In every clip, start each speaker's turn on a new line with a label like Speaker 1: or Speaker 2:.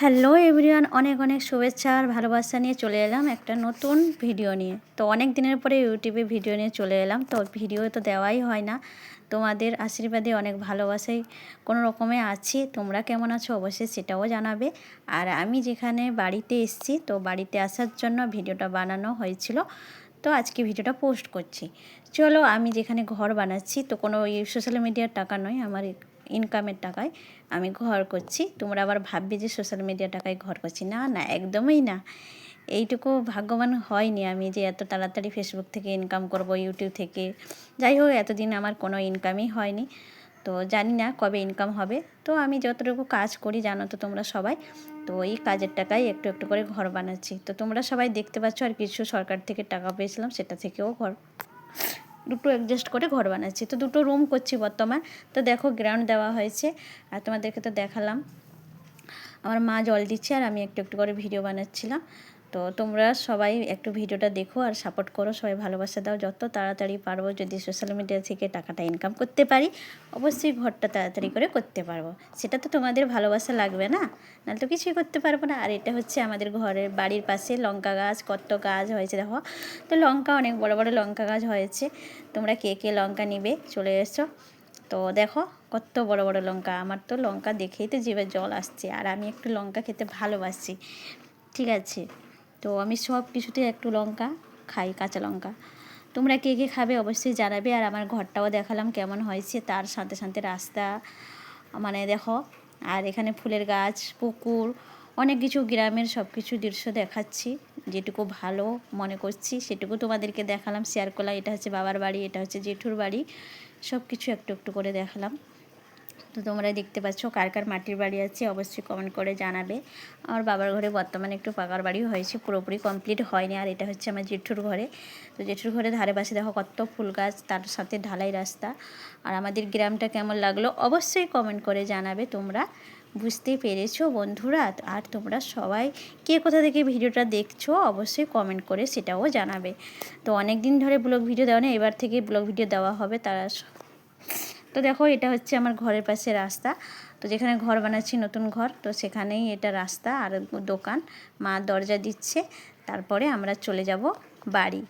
Speaker 1: Hello everyone, অনেক অনেক শুভেচ্ছা আর ভালোবাসা নিয়ে চলে এলাম একটা নতুন ভিডিও নিয়ে। তো অনেক দিনের পরে ইউটিউবে ভিডিও নিয়ে চলে এলাম, তো ভিডিও তো দেওয়াই হয় না। তোমাদের আশীর্বাদে অনেক ভালোবাসাই কোনো রকমে আছি, তোমরা কেমন আছো অবশ্যই সেটাও জানাবে। আর আমি যেখানে বাড়িতে এসেছি, তো বাড়িতে আসার জন্য ভিডিওটা বানানো হয়েছিল, তো আজকে ভিডিওটা পোস্ট করছি। চলো আমি যেখানে ঘর বানাচ্ছি, তো কোনো সোশ্যাল মিডিয়ার টাকা নয়, আমার ইনকামের টাকায় আমি ঘর করছি। তোমরা আবার ভাববে যে সোশ্যাল মিডিয়া টাকায় ঘর করছি। না না, একদমই না। এইটুকু ভাগ্যবান হয়নি আমি যে এত তাড়াতাড়ি ফেসবুক থেকে ইনকাম করব ইউটিউব থেকে। যাই হোক, এতদিন আমার কোনো ইনকামই হয়নি। তো জানি না কবে ইনকাম হবে। তো আমি যতটুকু কাজ করি, জানো তো তোমরা সবাই, তো এই কাজের টাকায় একটু একটু করে ঘর বানাচ্ছি। তো তোমরা সবাই দেখতে পাচ্ছ আর কিছু সরকার থেকে টাকা পেয়েছিলাম, সেটা থেকেও ঘর দুটো অ্যাডজাস্ট করে ঘর বানাচ্ছি। তো দুটো রুম করছি বর্তমান। তো দেখো গ্রাউন্ড দেওয়া হয়েছে। আর তোমাদেরকে তো দেখালাম। আমার মা জল দিচ্ছে আর আমি একটু একটু করে ভিডিও বানাচ্ছিলাম। তো তোমরা সবাই একটু ভিডিওটা দেখো আর সাপোর্ট করো, সবাই ভালোবাসা দাও। যত তাড়াতাড়ি পারব যদি সোশ্যাল মিডিয়া থেকে টাকাটা ইনকাম করতে পারি, অবশ্যই ঘরটা তাড়াতাড়ি করে করতে পারব। সেটা তো তোমাদের ভালোবাসা লাগবে না, নাহলে তো কিছুই করতে পারব না। আর এটা হচ্ছে আমাদের ঘরের বাড়ির পাশে লঙ্কা গাছ, কত গাছ হয়েছে দেখো। তো লঙ্কা, অনেক বড় বড় লঙ্কা গাছ হয়েছে। তোমরা কে কে লঙ্কা নিবে, চলে এসো। তো দেখো কত বড় বড় লঙ্কা, আমার তো লঙ্কা দেখেই তো জিভে জল আসছে। আর আমি একটু লঙ্কা খেতে ভালোবাসি, ঠিক আছে? তো আমি সব কিছুতে একটু লঙ্কা খাই, কাঁচা লঙ্কা। তোমরা কে কে খাবে অবশ্যই জানাবে আর আমার ঘরটাও দেখালাম কেমন হয়েছে, তার সাথে সাথে রাস্তা মানে দেখো, আর এখানে ফুলের গাছ, পুকুর, অনেক কিছু গ্রামের সব কিছু দৃশ্য দেখাচ্ছি। যেটুকু ভালো মনে করছি, সেটুকু তোমাদেরকে দেখালাম। শেয়ার করলাম, এটা হচ্ছে বাবার বাড়ি, এটা হচ্ছে জেঠুর বাড়ি সব কিছু একটু একটু করে দেখালাম। তো তোমরা দেখতে পাচ্ছ কার কার মাটির বাড়ি আছে, অবশ্যই কমেন্ট করে জানাবে। আমার বাবার ঘরে বর্তমানে একটু পাকার বাড়ি হয়েছে, পুরোপুরি কমপ্লিট হয়নি, আর এটা হচ্ছে আমার জেঠুর ঘরে। তো জেঠুর ঘরে ধারে পাশে দেখো কত ফুল গাছ, তার সাথে ঢালাই রাস্তা। আর আমাদের গ্রামটা কেমন লাগল অবশ্যই কমেন্ট করে জানাবে তোমরা। বুঝতে পেরেছ বন্ধুরা? আর তোমরা সবাই কে কোথা থেকে ভিডিওটা দেখছ অবশ্যই কমেন্ট করে সেটাও জানাবে। তো অনেক দিন ধরে ব্লগ ভিডিও দেওয়া নেই, এবার থেকে ব্লগ ভিডিও দেওয়া হবে, তারা তো দেখো, এটা হচ্ছে আমার ঘরের পাশে রাস্তা। তো যেখানে ঘর বানাচ্ছি, নতুন ঘর, তো সেখানেই এটা রাস্তা আর দোকান। মা দরজা দিচ্ছে, তারপরে আমরা চলে যাব বাড়ি।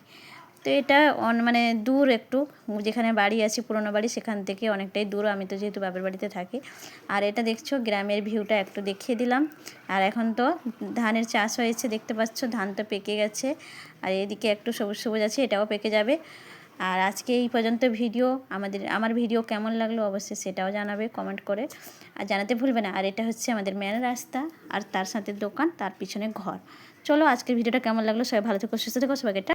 Speaker 1: তো এটা অন মানে দূর একটু, যেখানে বাড়ি আছে, পুরোনো বাড়ি, সেখান থেকে অনেকটাই দূর। আমি তো যেহেতু বাপের বাড়িতে থাকি। আর এটা দেখছ, গ্রামের ভিউটা একটু দেখিয়ে দিলাম। আর এখন তো ধানের চাষ হয়েছে, দেখতে পাচ্ছ, ধান তো পেকে গেছে। আর এদিকে একটু সবুজ সবুজ আছে, এটাও পেকে যাবে। আর আজকে এই পর্যন্ত ভিডিও, আমাদের, আমার ভিডিও কেমন লাগল অবশ্যই সেটাও জানাবে কমেন্ট করে। আর জানাতে ভুলবে না, আর এটা হচ্ছে আমাদের মেন রাস্তা আর তার সাথে দোকান, তার পিছনে ঘর। চলো আজকের ভিডিওটা কেমন লাগল? সবাই ভালো থেকো, সুস্থ থেকো, সবাইকে